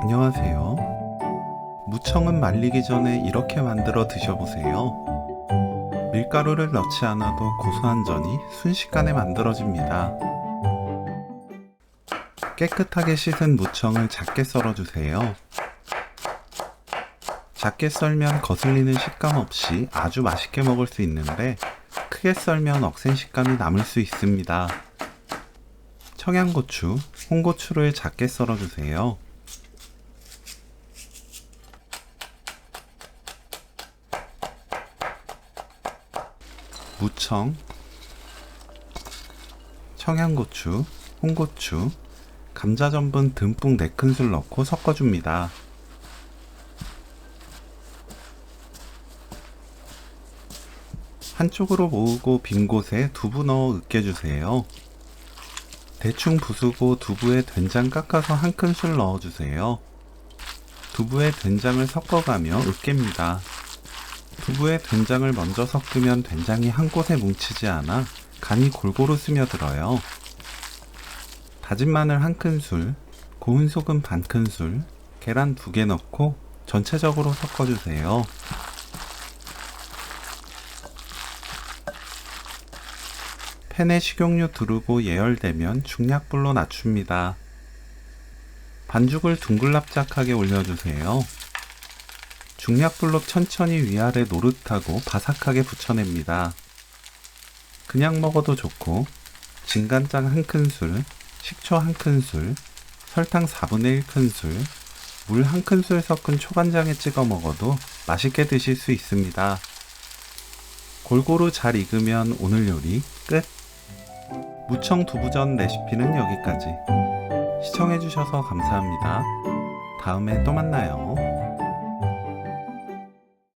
안녕하세요. 무청은 말리기 전에 이렇게 만들어 드셔보세요. 밀가루를 넣지 않아도 고소한 전이 순식간에 만들어집니다. 깨끗하게 씻은 무청을 작게 썰어주세요. 작게 썰면 거슬리는 식감 없이 아주 맛있게 먹을 수 있는데 크게 썰면 억센 식감이 남을 수 있습니다. 청양고추, 홍고추를 작게 썰어주세요. 무청, 청양고추, 홍고추, 감자 전분 듬뿍 4큰술 넣고 섞어줍니다. 한쪽으로 모으고 빈 곳에 두부 넣어 으깨주세요. 대충 부수고 두부에 된장 깎아서 한 큰술 넣어주세요. 두부에 된장을 섞어가며 으깹니다. 두부에 된장을 먼저 섞으면 된장이 한 곳에 뭉치지 않아 간이 골고루 스며들어요. 다진 마늘 한 큰술, 고운 소금 반 큰술, 계란 두 개 넣고 전체적으로 섞어주세요. 팬에 식용유 두르고 예열되면 중약불로 낮춥니다. 반죽을 둥글납작하게 올려주세요. 중약불로 천천히 위아래 노릇하고 바삭하게 붙여냅니다. 그냥 먹어도 좋고 진간장 한 큰술, 식초 한 큰술, 설탕 4분의 1 큰술, 물 한 큰술 섞은 초간장에 찍어 먹어도 맛있게 드실 수 있습니다. 골고루 잘 익으면 오늘 요리 끝! 무청 두부전 레시피는 여기까지. 시청해주셔서 감사합니다. 다음에 또 만나요.